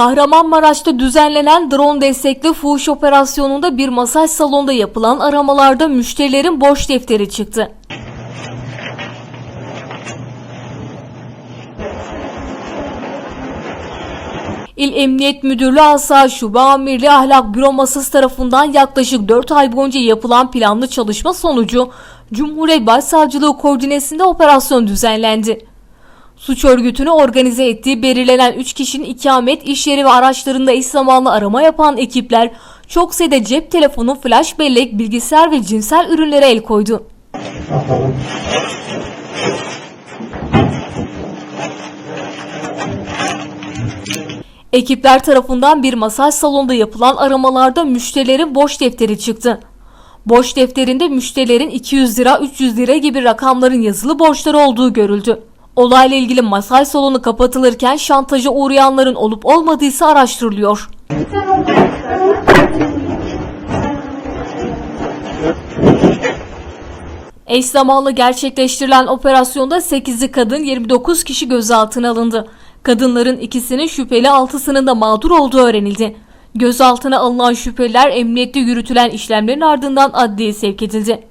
Kahramanmaraş'ta düzenlenen drone destekli fuhuş operasyonunda bir masaj salonunda yapılan aramalarda müşterilerin borç defteri çıktı. İl Emniyet Müdürlüğü Asayiş Şube Amirliği Ahlak Büro Masası tarafından yaklaşık 4 ay boyunca yapılan planlı çalışma sonucu Cumhuriyet Başsavcılığı koordinesinde operasyon düzenlendi. Suç örgütünü organize ettiği belirlenen 3 kişinin ikamet, iş yeri ve araçlarında eş zamanlı arama yapan ekipler çok sayıda cep telefonu, flash bellek, bilgisayar ve cinsel ürünlere el koydu. Ekipler tarafından bir masaj salonunda yapılan aramalarda müşterilerin borç defteri çıktı. Borç defterinde müşterilerin 200 lira, 300 lira gibi rakamların yazılı borçları olduğu görüldü. Olayla ilgili masaj salonu kapatılırken şantaja uğrayanların olup olmadıysa araştırılıyor. Eş zamanlı gerçekleştirilen operasyonda 8'i kadın 29 kişi gözaltına alındı. Kadınların ikisinin şüpheli altısının da mağdur olduğu öğrenildi. Gözaltına alınan şüpheliler emniyette yürütülen işlemlerin ardından adliyeye sevk edildi.